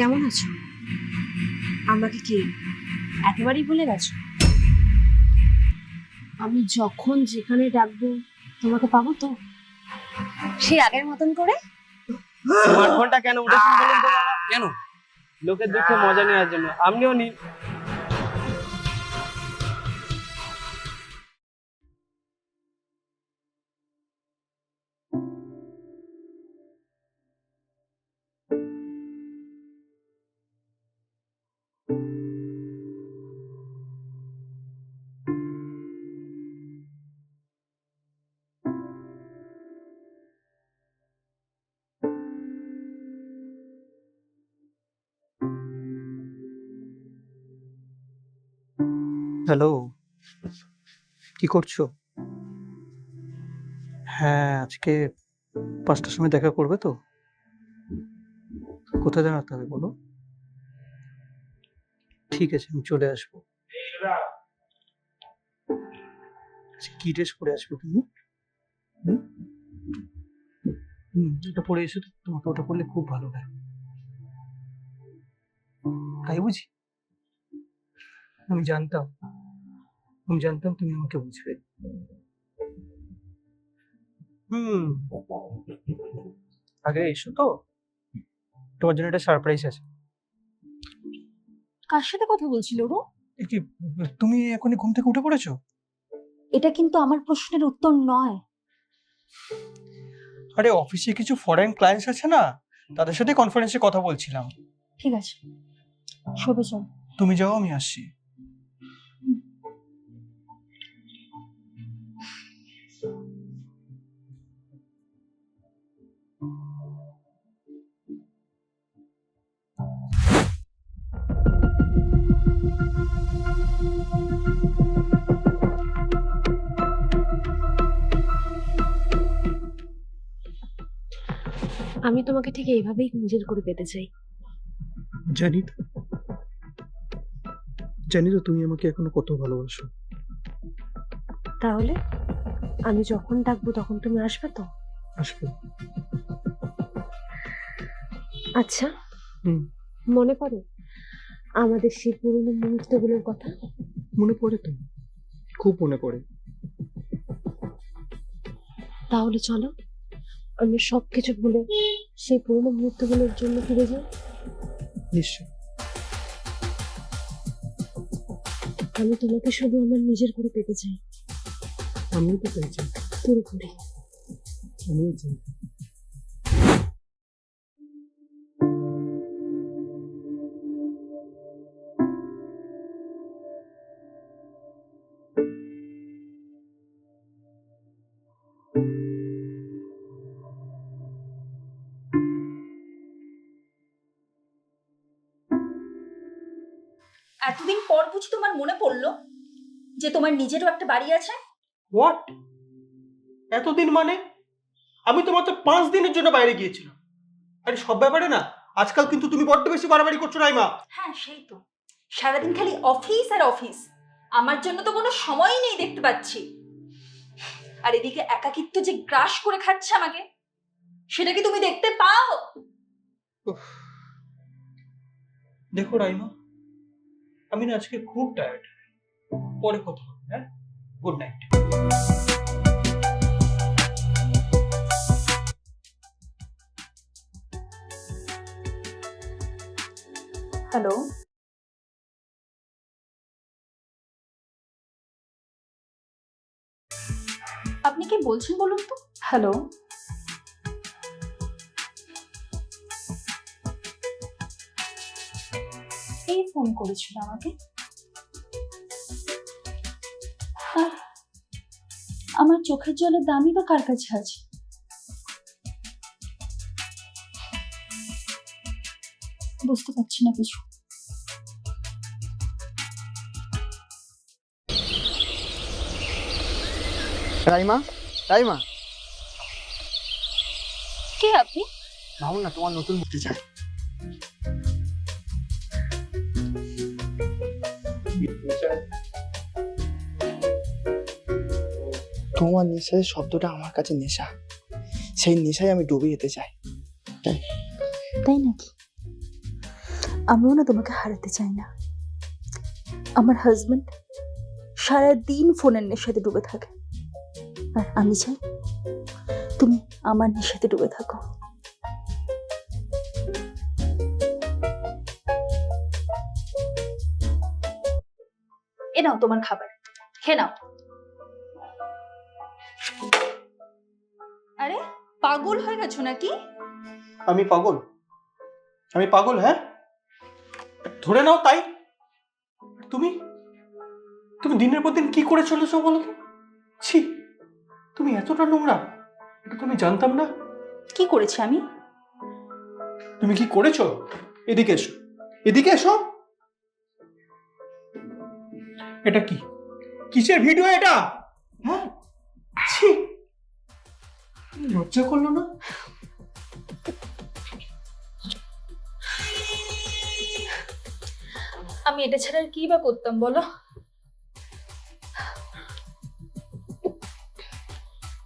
কেমন আছো? আমাকে কি একেবারেই ভুলে গেছো? আমি যখন যেখানে ডাকবো, তোমাকে পাবো তো? সেই আগের মতন করে? স্মার্টফোনটা কেন উঠেছেন? কেন? লোকের দুঃখে মজা নেওয়ার জন্য। আপনিও নিন হ্যালো কি করছ? হ্যাঁ আজকে পাঁচটার সময় দেখা করবে তো। কোথায় দাঁড়াতে হবে বলো? ঠিক আছে আমি চলে আসব। কি ড্রেস পরে আসবে তুমি? হুম? এটা পরে এসো তো, তোমাকে ওটা পরলে খুব ভালো লাগে। তাই বুঝি? আমি জানতাম। আমি জানতাম তুমি আমাকে বুঝবে। হুম। আগে এসো তো। তোমার জন্য একটা সারপ্রাইজ আছে। কার সাথে কথা বলছিল রু কি তুমি এখনই ঘুম থেকে উঠে পড়েছো? এটা কিন্তু আমার প্রশ্নের উত্তর নয়। আরে অফিসে কিছু ফরেন ক্লায়েন্টস আছে না? তাদের সাথে কনফারেন্সে কথা বলছিলাম। ঠিক আছে। শোবে চল তুমি যাও আমি আসছি। আমি তোমাকে ঠিক এইভাবেই নিজের করে পেতে চাই। জানি তো জানি তো তুমি আমাকে এখনও কত ভালোবাসো। তাহলে আমি যখন ডাকবো তখন তুমি আসবে তো? আসবে। আচ্ছা। হুম। মনে পড়ে আমাদের সেই পুরনো মুহূর্তগুলোর কথা? মনে পড়ে তো। খুব মনে পড়ে। তাহলে চলো। আমরা সবকিছু ভুলে সেই পুরনো মুহূর্তগুলোর জন্য ফিরে যাই। নিশ্চয়। আমি তোমাকে শুধু আমার নিজের করে পেতে চাই। আমিও তো পেয়েছি পুরোপুরি আমিও চাই। এতদিন পর বুঝি তোমার মনে পড়ল যে তোমার নিজেরও একটা বাড়ি আছে? হোয়াট এতদিন মানে? আমি তো মাত্র পাঁচ দিনের জন্য বাইরে গিয়েছিলাম। আরে সব ব্যাপারে না আজকাল কিন্তু তুমি বড্ড বেশি বাড়াবাড়ি করছ রাইমা হ্যাঁ সেই তো। সারাদিন খালি অফিস আর অফিস আমার জন্য তো কোনো সময়ই নেই দেখতে পাচ্ছি। আর এদিকে একাকিত্ব যে গ্রাস করে খাচ্ছে আমাকে সেটা কি তুমি দেখতে পাও? দেখো রাইমা আমি না আজকে খুব টায়ার্ড পরে কথা হবে হ্যাঁ? গুড নাইট হ্যালো আপনি কি বলছেন বলুন তো? হ্যালো এই ফোন করেছিল আমাকে। আর আমার চোখের জলের দামই বা কার কাছে আছে? বুঝতে পারছি না কিছু। রাইমা রাইমা। কে আপনি? ভাবুন না তোমার নতুন বুঝতে চাই তোমার নেশার শব্দটা আমার কাছে নেশা। সেই নেশায় আমি ডুবে যেতে চাই। তাই? নাকি? আমিও না তোমাকে হারাতে চাই না। আমার হাজবেন্ড সারা দিন ফোনের নেশাতে ডুবে থাকে। আর আমি চাই তুমি আমার নেশাতে ডুবে থাকো। এ নাও তোমার খাবার। খেয়ে নাও। আরে পাগল হয়ে গেছো নাকি? আমি পাগল। আমি পাগল হ্যাঁ? ধরে নাও তাই। তুমি? তুমি দিনের পর দিন কি করে চলেছো বলো তো? ছি তুমি এতটা নোংরা। এটা তো আমি জানতাম না। কি করেছি আমি? তুমি কি করেছ? এদিকে এসো। এদিকে এসো। এটা কি? কিসের ভিডিও এটা? হ্যাঁ? লজ্জা করল না? আমি এটা ছাড়া আর কি বা করতাম, বলো?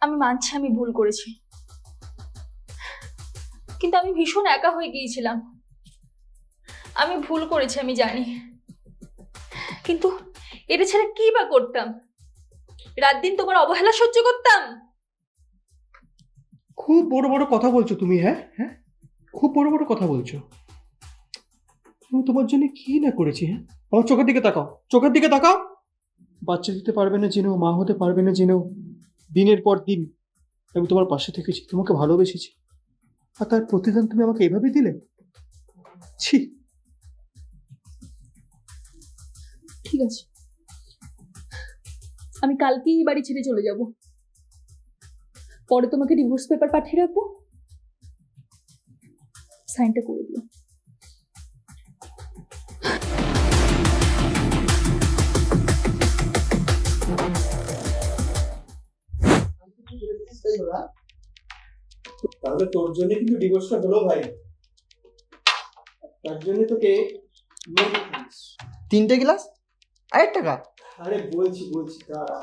আমি মানছি আমি ভুল করেছি। কিন্তু আমি ভীষণ একা হয়ে গিয়েছিলাম। আমি ভুল করেছি, আমি জানি। কিন্তু এটা ছাড়া কি বা করতাম? রাত দিন তোমার অবহেলা সহ্য করতাম? খুব বড় বড় কথা বলছো তুমি হ্যাঁ? হ্যাঁ? খুব বড় বড় কথা বলছো। আমি তোমার জন্য কি না করেছি হ্যাঁ? আমার চোখের দিকে তাকাও চোখের দিকে তাকাও। বাচ্চা দিতে পারবে না জেনেও মা হতে পারবে না জেনেও দিনের পর দিন আমি তোমার পাশে থেকেছি তোমাকে ভালোবেসেছি। আর তার প্রতিদান তুমি আমাকে এভাবে দিলে? ছি। ঠিক আছে। আমি কালকেই বাড়ি ছেড়ে চলে যাব। পরে তোমাকে ডিভোর্স পেপার পাঠিয়ে রাখব। সাইনটা করে দিও। তাহলে তোর জন্য কিন্তু ডিভোর্সটা হলো ভাই। তার জন্য তোকে তিনটে গ্লাস আরেক টাকা আরে বলছি বলছি দাঁড়া।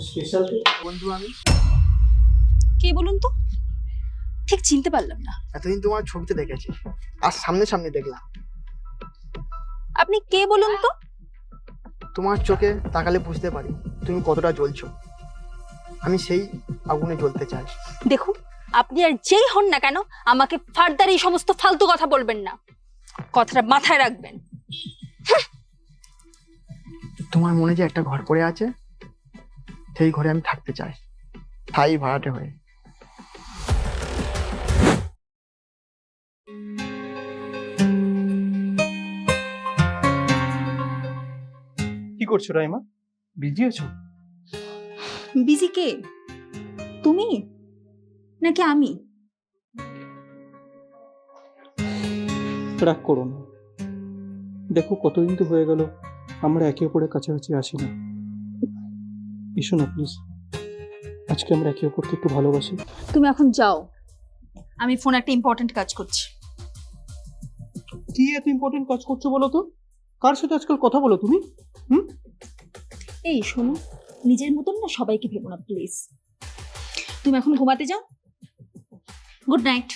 স্পেশাল বন্ধু আমি। কে বলুন তো? ঠিক চিনতে পারলাম না। এতদিন তোমার ছবিতে দেখেছি। আর সামনে সামনে দেখলাম। আপনি কে বলুন তো? তোমার চোখে তাকালে বুঝতে পারি তুমি কতটা জ্বলছো। আমি সেই আগুনে জ্বলতে চাই। দেখুন আপনি আর যেই হন না কেন আমাকে ফার্দার এই সমস্ত ফালতু কথা বলবেন না। কথাটা মাথায় রাখবেন। তোমার মনে যে একটা ঘর পড়ে আছে সেই ঘরে আমি থাকতে চাই। স্থায়ী ভাড়াটে হয়ে। কি করছ রাইমা? বিজি আছো? বিজি কে? তুমি? নাকি আমি? রাগ করো না। দেখো কতদিন তো হয়ে গেল। আমরা একে অপরের কাছাকাছি আসি না। এসো না প্লিজ আজকে আমরা একে অপরকে একটু ভালোবাসি। তুমি এখন যাও। আমি ফোন একটা ইম্পর্টেন্ট কাজ করছি। কি এত ইম্পর্টেন্ট কাজ করছ বলো তো? কার সাথে আজকাল কথা বলো তুমি? হুম? এই শোনো নিজের মতন না সবাইকে ভেবো না প্লিজ তুমি এখন ঘুমাতে যাও। গুড নাইট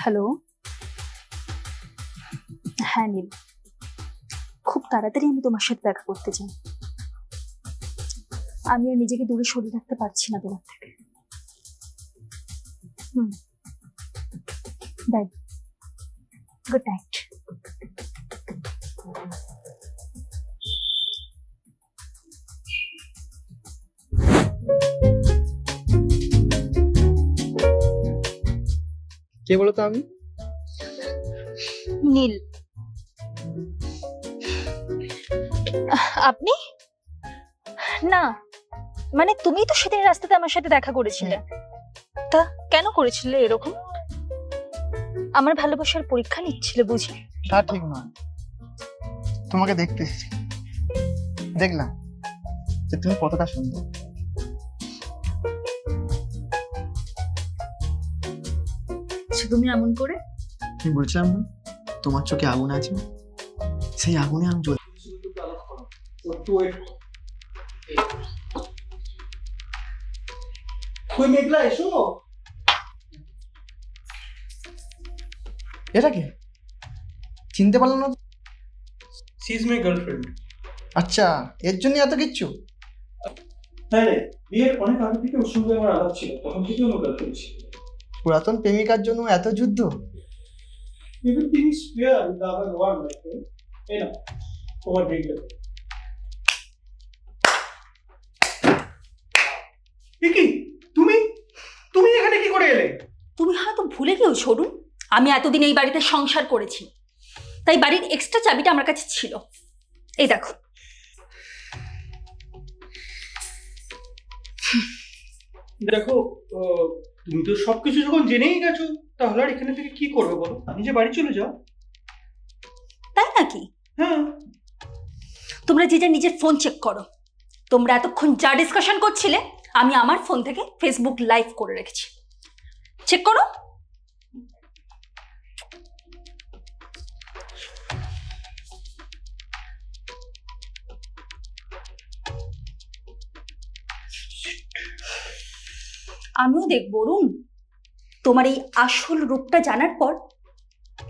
হ্যালো হ্যাঁ নীল। খুব তাড়াতাড়ি আমি তোমার সাথে দেখা করতে চাই। আমি আর নিজেকে দূরে সরিয়ে রাখতে পারছি না তোমার থেকে। হুম। বাই গুড নাইট কে বলো তো আমি? নীল। আপনি? না মানে তুমি তো সেদিন রাস্তাতে আমার সাথে দেখা করেছিলে। তা কেন করেছিলে এরকম? আমার ভালোবাসার পরীক্ষা নিচ্ছিলে বুঝি? তা ঠিক নয়। তোমাকে দেখতে দেখলাম যে তুমি কতটা সুন্দর। তুমি এমন করে? তুমি বলছিলাম না তোমার চোখে আগুন আছে? সেই আগুনে আমি জ্বলি। কই মেঘলা এসো। এটা কি? চিনতে পারলাম না তো। সি ইজ মাই গার্লফ্রেন্ড আচ্ছা এর জন্য এত কিচ্ছু? হ্যাঁ রে বিয়ের অনেক আগে থেকে ওর সঙ্গে আমার আলাপ ছিল তখন থেকে আমার গার্লফ্রেন্ড ছিল পুরাতন প্রেমিকার জন্য এত যুদ্ধ? In the other কি তুমি? তুমি এখানে কি করে এলে? তুমি হয়তো ভুলে গিয়েছো অরুণ আমি এতদিন এই বাড়িতে সংসার করেছি। তাই বাড়ির এক্সট্রা চাবিটা আমার কাছে ছিল। এই দেখো। দেখো তুমি তো সবকিছু যখন জেনেই গেছো তাহলে আর এখানে থেকে কি করবে বলো? নিজে বাড়ি চলে যাও। তাই নাকি? হ্যাঁ। তোমরা যে যা নিজের ফোন চেক করো। তোমরা এতক্ষণ যা ডিসকাশন করছিলে আমি আমার ফোন থেকে ফেসবুক লাইভ করে রেখেছি। চেক করো। আমিও দেখব অরুণ তোমার এই আসল রূপটা জানার পর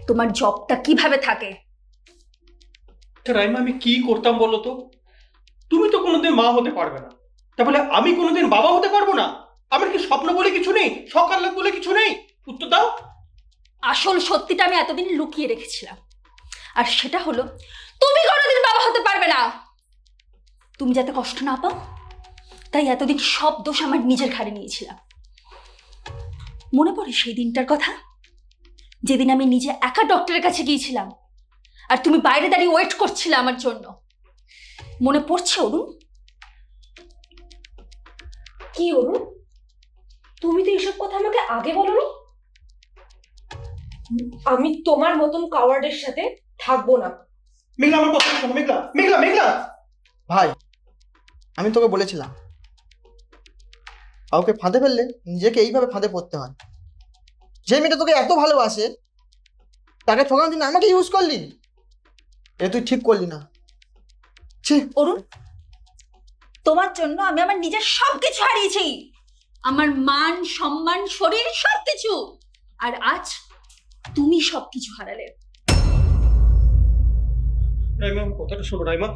তোমার জবটা কীভাবে থাকে? তা রাইমা আমি কি করতাম বলো তো? তুমি তো কোনোদিন মা হতে পারবে না। তাহলে আমি কোনোদিন বাবা হতে পারব না? আমার কি স্বপ্ন বলে কিছু নেই? সকাল বলে কিছু নেই? উত্তর দাও। আসল সত্যিটা আমি এতদিন লুকিয়ে রেখেছিলাম। আর সেটা হলো তুমি কোনোদিন বাবা হতে পারবে না। তুমি যাতে কষ্ট না পাও তাই এতদিন সব দোষ আমার নিজের ঘাড়ে নিয়েছিলাম। মনে পড়ে সেই দিনটার কথা? যেদিন আমি নিজে একা ডক্টরের কাছে গিয়েছিলাম। আর তুমি বাইরে দাঁড়িয়ে ওয়েট করছিলে আমার জন্য। মনে পড়ছে, অরুণ? কি, অরুণ? তুমি তো এসব কথা আমাকে আগে বলনি? আমি তোমার মতন কাওয়ার্ডের সাথে থাকব না। মেঘলা, আমার কথা মেঘলা মেঘলা মেঘলা। ভাই, আমি তোকে বলেছিলাম। কাউকে ফাঁদে ফেললে নিজেকে এইভাবে ফাঁদে পড়তে হয়। যে মেয়েটা তোকে এত ভালোবাসে তাকে ঠকানোর জন্য আমাকে ইউজ করলি? এ তুই ঠিক করলি না। ছি। অরুণ তোমার জন্য আমি আমার নিজের সবকিছু হারিয়েছি। আমার মান সম্মান শরীর সবকিছু। আর আজ তুমি সবকিছু হারালে। রাইমা কথাটা শোনো রাইমা।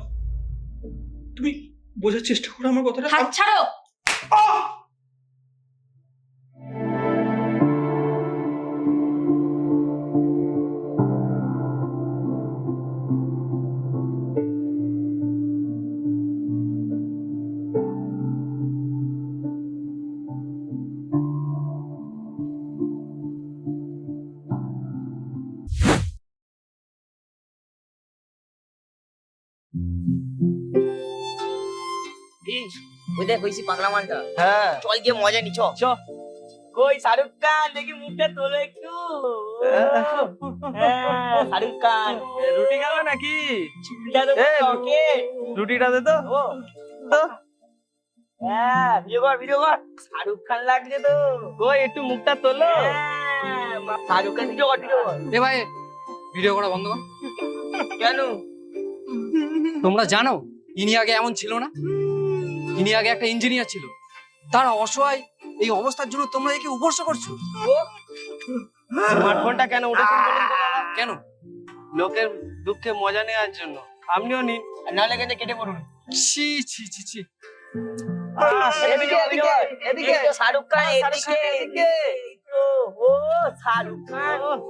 তুমি বোঝার চেষ্টা করো আমার কথাটা। হাত ছাড়ো। আহ! ওই দেখ হয়েছি পাগলা মালটা। হ্যাঁ। চল গিয়ে মজা নি চ। চ। কই শাহরুখ খান? দেখি মুখটা তোলো একটু। হ্যাঁ শাহরুখ খান। রুটি খাবে নাকি? রুটিটা দে তো। ও। হ্যাঁ ভিডিও কর ভিডিও কর। শাহরুখ খান লাগছে তো। কই একটু মুখটা তোলো। হ্যাঁ, শাহরুখ খান ভিডিও কর ভিডিও কর। এ ভাই ভিডিও করা বন্ধ কর। কেন? তোমরা জানো ইনি আগে এমন ছিল না? ইনি আগে একটা ইঞ্জিনিয়ার ছিল। তার অসহায় এই অবস্থার জন্য তোমরা একে উপর্স করছ। স্মার্টফোনটা কেন উঠেছেন বলুন তো বাবা? কেন? লোকের দুঃখে মজা নেওয়ার জন্য। আপনিও নিন। আর নাহলে কিন্তু কেটে পড়ুন। ছি ছি ছি ছি। এদিকে এদিকে এদিকে শাহরুখ খান এদিকে। এদিকে। ও শাহরুখ খান।